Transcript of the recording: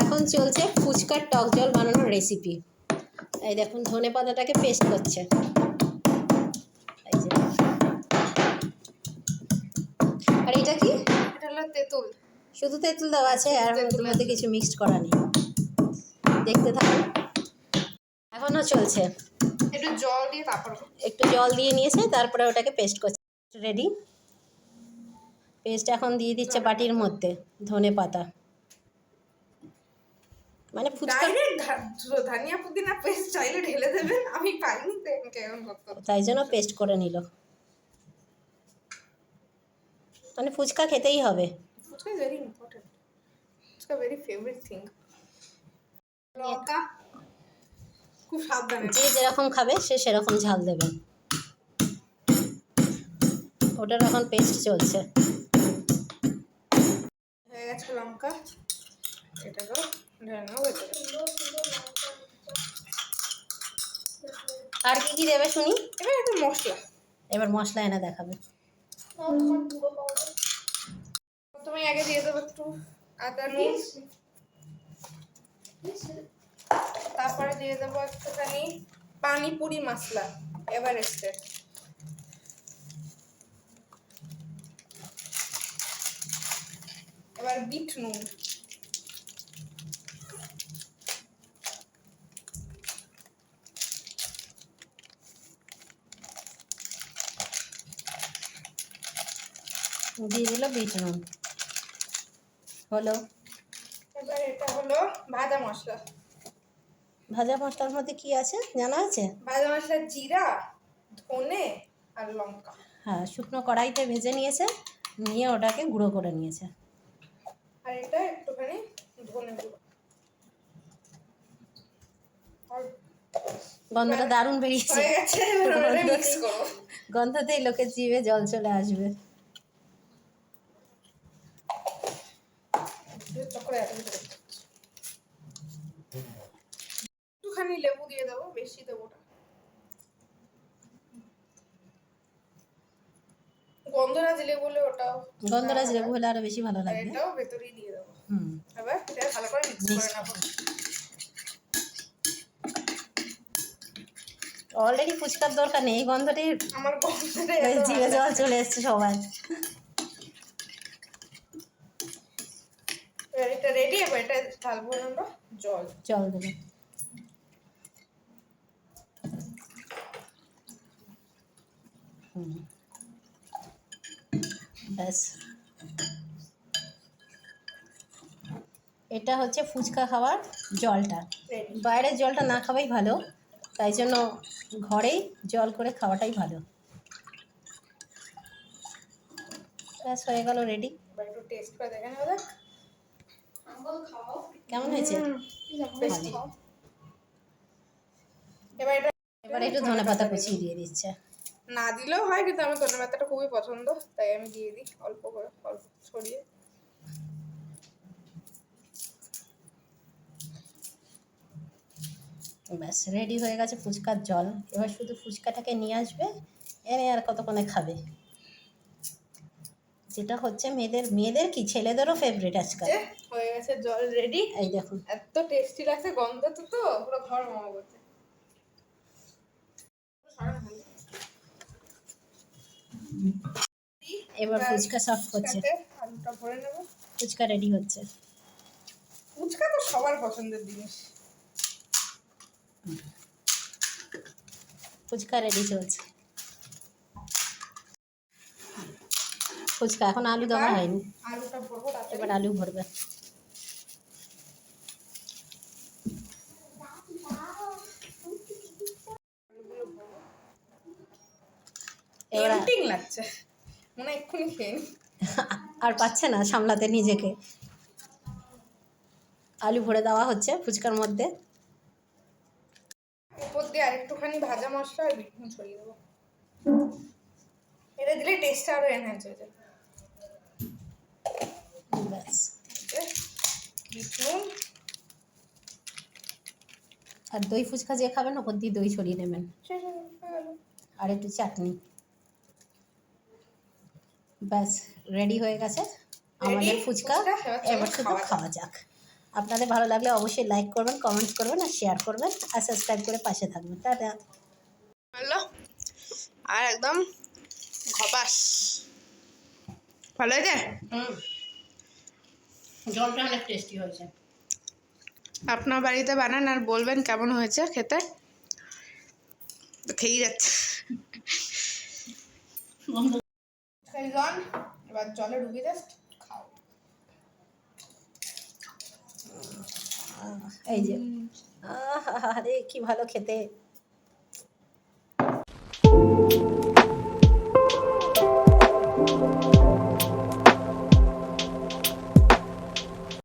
এখন চলছে ফুচকার টক জল বানানোর রেসিপি এই দেখুন ধনে পাতাটাকে পেস্ট করছে। এই যে। আর এটা কি? এটা হলো তেঁতুল। শুধু তেঁতুল দেওয়া আছে আর তেঁতুল মধ্যে কিছু মিক্সড করা নেই। দেখতে থাকুন। এখনও চলছে। একটু জল দিয়ে তারপর একটু জল দিয়ে নিয়েছে তারপরে ওটাকে পেস্ট করছে। রেডি পেস্ট এখন দিয়ে দিচ্ছে বাটির মধ্যে ধনে পাতা। মানে ফুচকা ধনিয়া পুদিনা পেস্ট চাইলে ঢেলে দেবেন আমি পাইনি কেমন করতে তাই জন্য পেস্ট করে নিল। মানে ফুচকা খেতেই হবে। Fuchka is very important fuchka very favourite thing লঙ্কা খুব সাবধানে যে যেরকম খাবে সে সেরকম ঝাল দেবেন ওটার এখন পেস্ট চলছে। হয়ে গেছে লঙ্কা। এটাকেও ঢেলে নেব আর কি কি দেবে শুনি? এবার একটু মশলা। এবার মশলা এনে দেখাবে। প্রথমে আগে দিয়ে দেবো একটু আদা নুন তারপরে দিয়ে দেবো একটুখানি পানিপুরি মশলা এভারেস্টের এবার বিট নুন। দিয়ে দিল বিট নুন হলো? এবার এটা হলো ভাজা মশলা। ভাজা মশলার মধ্যে কি আছে জানা আছে? ভাজা মশলা জিরা ধনে আর লঙ্কা। হ্যাঁ শুকনো কড়াইতে ভেজে নিয়েছে নিয়ে ওটাকে গুঁড়ো করে নিয়েছে। আর এটা একটুখানি ধনে গুঁড়ো। গন্ধটা দারুণ বেরিয়েছে। গন্ধতেই লোকের জিভে জল চলে আসবে। একটুখানি লেবু দিয়ে দেবো বেশি দেবো না। গন্ধরাজ লেবু হলে ওটাও গন্ধরাজ লেবু হলে আরও বেশি ভালো লাগবে এটাও ভেতরেই দিয়ে দেবো। হুম। এবার এটা ভালো করে মিক্স করে নেব। অলরেডি ফুচকার দরকার নেই এই গন্ধটি আমার জিভে জল চলে এসছে সবাই এটা রেডি এবার এটা ঢালবো আমরা জল। জল দেবে। ব্যাস। এটা হচ্ছে ফুচকা খাওয়ার জলটা। বাইরের জলটা না খাওয়াই ভালো তাই জন্য ঘরেই জল করে খাওয়াটাই ভালো। ব্যাস হয়ে গেল রেডি এবার একটু টেস্ট করে দেখে নেব দেখ। কেমন হয়েছে? এবার একটু ধনে পাতা কুচিয়ে দিয়ে দিচ্ছে। না দিলেও হয় কিন্তু আমার ধনে পাতাটা খুবই পছন্দ তাই আমি দিয়ে দিই অল্প করে অল্প ছড়িয়ে। ব্যাস রেডি হয়ে গেছে ফুচকার জল। এবার শুধু ফুচকাটাকে নিয়ে আসবে এনে আর কতক্ষণে খাবে? যেটা হচ্ছে মেয়েদের মেয়েদের কি ছেলেদেরও ফেভারিট আজকাল? হয়ে গেছে জল রেডি এই দেখুন। এত টেস্টি লাগছে গন্ধ তো তো পুরো ঘর মামা করছে। এবার ফুচকা সার্ভ করছে। আলুটা ভরে নেব। ফুচকা রেডি হচ্ছে। ফুচকা তো সবার পছন্দের জিনিস। ফুচকা রেডি চলছে। ফুচকা এখন আলু দেওয়া হয়নি। আলুটা ভরবো এবার আলু ভরবে। টেম্পটিং লাগছে। মনে এক্ষুনি খেয়ে আর পাচ্ছে না সামলাতে নিজেকে। আলু ভরে দেওয়া হচ্ছে ফুচকার মধ্যে। উপর দিয়ে আরেকটুখানি ভাজা মশলা আর বিটনুন ছড়িয়ে দেবো। এটা দিলে টেস্টটা আরও এনহ্যান্স হয়ে যায় ব্যাস। বিট নুন আর দই ফুচকা যে খাবেন ওপর দিয়ে দই ছড়িয়ে নেবেন। আর একটু চাটনি। ব্যাস রেডি হয়ে গেছে আমাদের ফুচকা। এবার শুধু খাওয়া যাক। আপনাদের ভালো লাগলে অবশ্যই লাইক করবেন কমেন্ট করবেন আর শেয়ার করবেন আর সাবস্ক্রাইব করে পাশে থাকবেন। টাটা। ভালো আর একদম ঘপাস ভালো হয়েছে? হুম। জলটা অনেক টেস্টি হয়েছে। আপনার বাড়িতে বানান আর বলবেন কেমন হয়েছে খেতে? তো খেয়েই যাচ্ছে এবার জলে ডুবি জাস্ট খাও। এই যে। আরে কি ভালো খেতে।